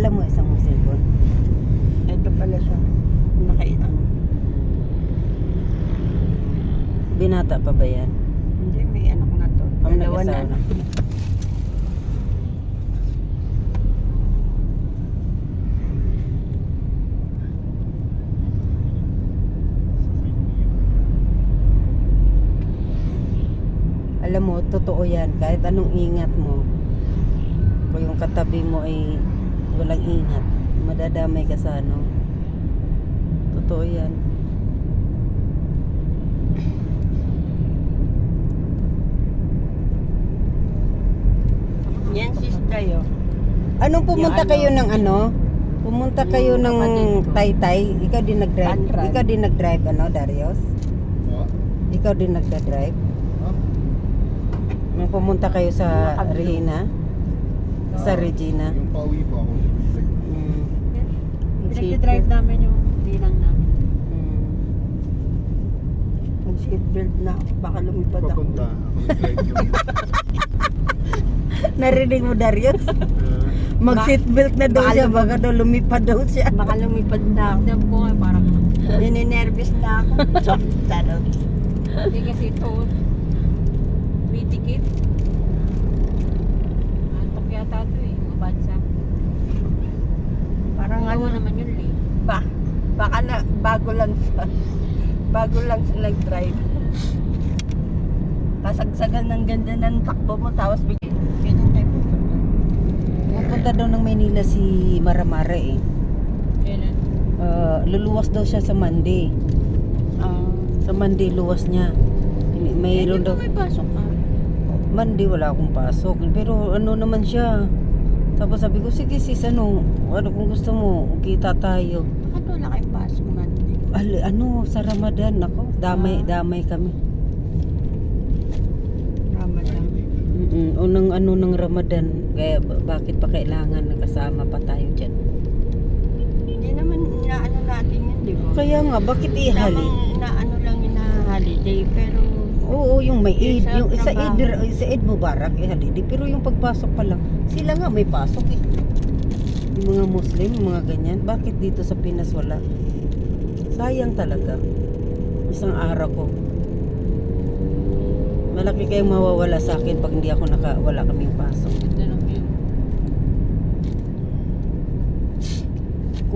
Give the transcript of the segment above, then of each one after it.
Dala mo isang mong cellphone. Ito pala siya. Nakailan. Binata pa ba yan? Hindi, may anak na to. Ang Dalawa na. na. Alam mo, totoo yan. Kahit anong ingat mo, kung yung katabi mo ay walang ingat, madadamay ka sa ano. Totoo yan. Yan sis tayo. Anong pumunta Yung ano? kayo ng ano? Pumunta kayo Yung ng kapatid ko. Taytay? Ikaw din nag-drive? Ikaw din nag-drive ano, Darius? Oh, Ikaw din nagda-drive? oh. Nung pumunta kayo sa Nakablo. Regina? Sa Regina? Yung pauwi po ako. Mm. Pinag-drive namin yung bilang namin. Mm. Ang seatbelt na. Baka lumipad ako. Papunta. Ako nag-drive yung... Narinig mo, Darius? Ah, Mag-seatbelt na daw Baka siya, baka daw lumipad daw siya. Baka lumipad na ako. Dam ko nga parang Nininervous na ako. Charot. hindi kasi ito may tikit. Antok yata ito eh, mga bansa. Ano naman yun eh. ba? Baka na bago lang siya. Bago lang siya nag-drive. Kasagsagan ng ganda ng takbo mo tapos bigyan. Ganyan tayo pupunta. Pupunta daw ng Maynila si Maramara eh. Kailan? Ah, luluwas daw siya sa Monday. Ah. Sa Monday, luwas niya. Mayroon daw. may pasok ka. Monday wala akong pasok. Pero ano naman siya. Tapos sabi ko, sige sis, ano, ano kung gusto mo, kita tayo. Bakit wala kayong pasok Monday? Al, ano, sa Ramadan, ako, damay, damay kami. Ramadan. Mm unang ano ng Ramadan, kaya ba- bakit pa kailangan nakasama pa tayo dyan? Hindi naman inaano natin yun, di ba? Kaya nga, bakit ihali? Tamang inaano lang yun na holiday, pero Oo, yung may Eid, Yung sa Eid, sa Eid Mubarak, eh, holiday. Pero yung pagpasok pa lang, sila nga may pasok eh. Yung mga Muslim, yung mga ganyan, bakit dito sa Pinas wala? Sayang talaga. Isang araw ko. Malaki kayong mawawala sa akin pag hindi ako naka, wala kaming pasok.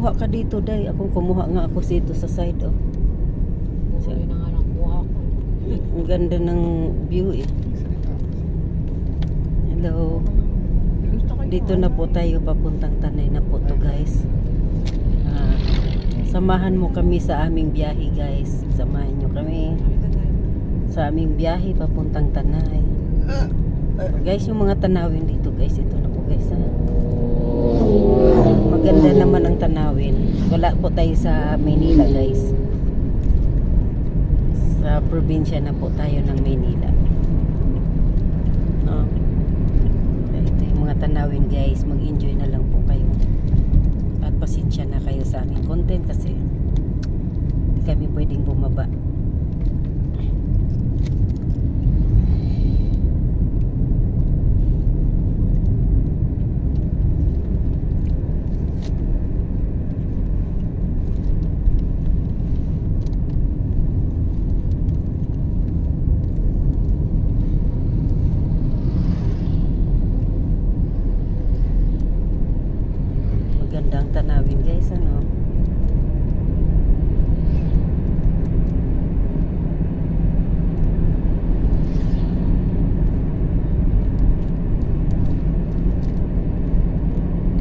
Kuha ka dito, day. Ako kumuha nga ako dito sa side, oh. Buhay na nga lang kuha ko. Ang ganda ng view, eh. Hello. yung Dito na po tayo papuntang Tanay na po to guys. Ah, samahan mo kami sa aming biyahe guys. Samahan nyo kami sa aming biyahe papuntang Tanay. Guys, yung mga tanawin dito guys, ito na po guys. Ha? Maganda naman ang tanawin. Wala po tayo sa Maynila guys. Sa probinsya na po tayo ng Maynila. No? Ito yung mga tanawin guys. Mag-enjoy na lang po kayo. At pasensya na kayo sa aming content kasi hindi kami pwedeng bumaba. Magandang tanawin guys. Ano?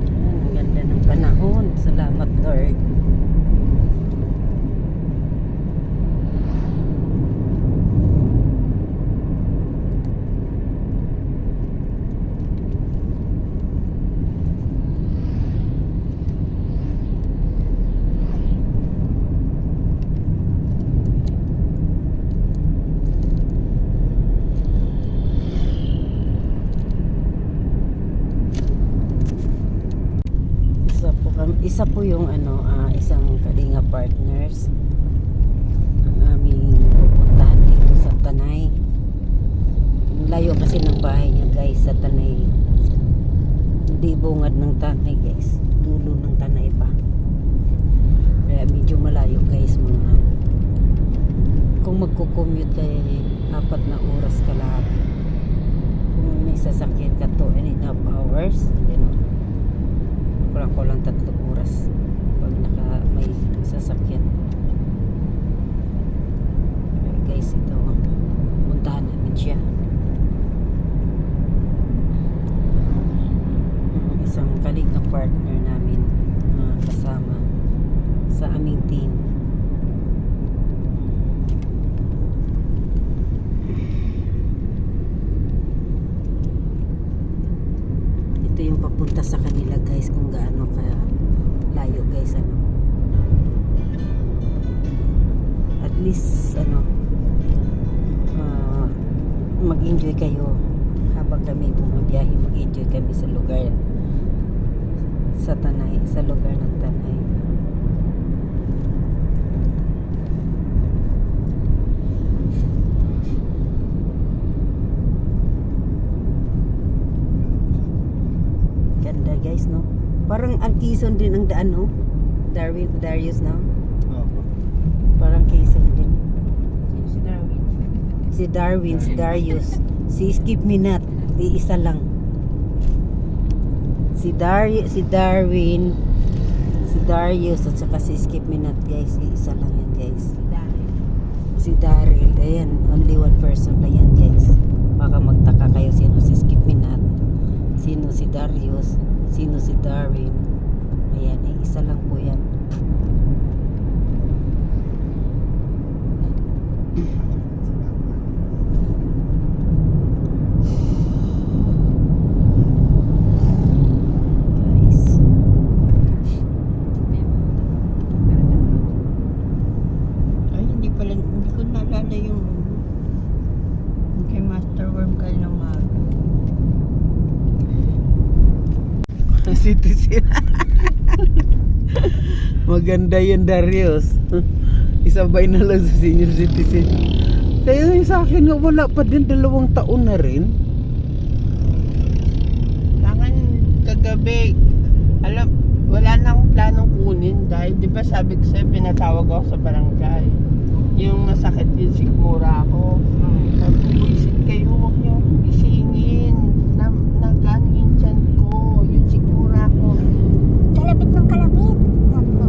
Ayan, ang ganda ng panahon. Salamat Lord. Po yung ano, ah, isang kalinga partners ang aming pupuntahan dito sa Tanay. Layo kasi ng bahay niya guys sa Tanay. Hindi bungad ng Tanay guys. Dulo ng Tanay pa. Kaya medyo malayo guys mga kung magko-commute kay apat na oras ka lahat. Kung may sasakyan ka to and half hours, you know, kurang ko lang tatlong oras pag naka may sasakyan. Pero guys ito puntahan namin siya. Isang kalinga partner namin mag-enjoy kayo. Habang kami bumabiyahe mag-enjoy kami sa lugar sa Tanay sa lugar ng Tanay. Ganda guys no? Parang ang Quezon din ang daan no? Darwin Darius no? Opo. parang Quezon. Si Darwin si Darius. Si Skip Minat di isa lang. Si Dar si Darwin si Darius at saka si Skip Minat guys. Isa lang yan guys. Si Daryl ayan only one person lang yan guys. Baka magtaka kayo sino si Skip Minat? Sino si Darius? Sino si Darwin? Ayan ay isa lang po yan guys Ay, hindi pala, hindi ko naalala yung yung kay Master Worm kayo ng maga. Citizen. Maganda yan Darius. Isabay na lang sa senior citizen. Kaya yung sa akin nga wala pa din dalawang taon na rin. Tangan kagabi, alam, wala na akong planong kunin dahil di ba sabi ko sa'yo, pinatawag ako sa barangay. Yung masakit yung sigmura ako. Sabi ko, "Buisit kayo, huwag niyo akong gisingin. Na, nagano yung tiyan ko, yung sigmura ko. kalapit ng kalapit. Sabi ko,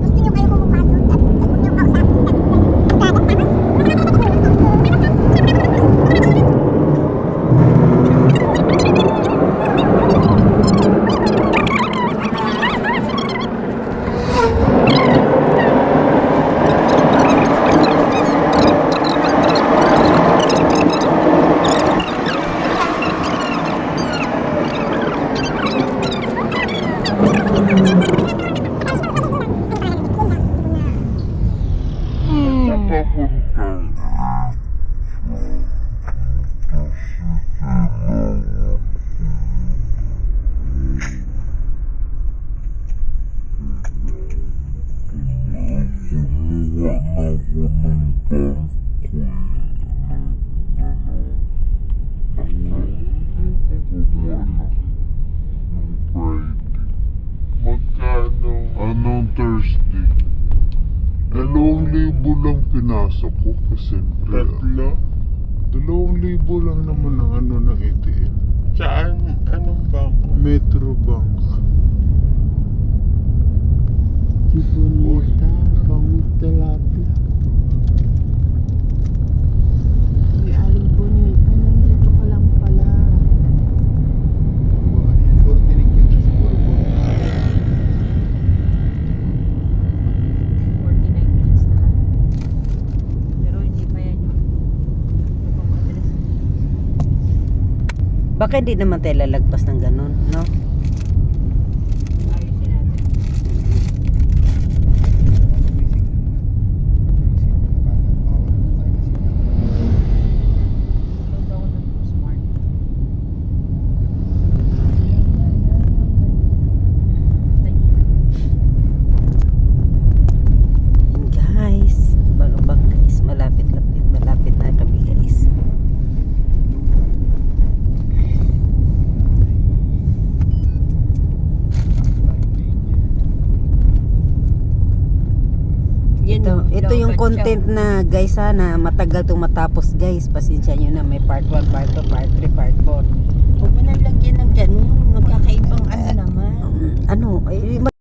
gusto niyo kayo kumukha doon? Sabi ko, huwag niyo kausapin. Sabi ko, Magkano? Anong Thursday? Dalawang libo lang pinasok ko kasi Tatlo? Dalawang libo lang naman ang ano ng ATM. Saan? Anong bangko? Metro Bank. Si Bonita, bangus tilapia. Uy, Aling Bonita, nandito ka lang pala. Mga yan po, tinigyan na siguro po. 49 minutes na. Pero hindi pa yan yung ibang address. Baka hindi naman tayo lalagpas ng ganun no Ayusin natin. Load ako ng smart. Like, yung content na guys ha, na matagal itong matapos guys. Pasensya nyo na may part 1, part 2, part 3, part 4. Huwag mo nang lagyan ng ganun. Magkakaibang ano naman. Ano, eh,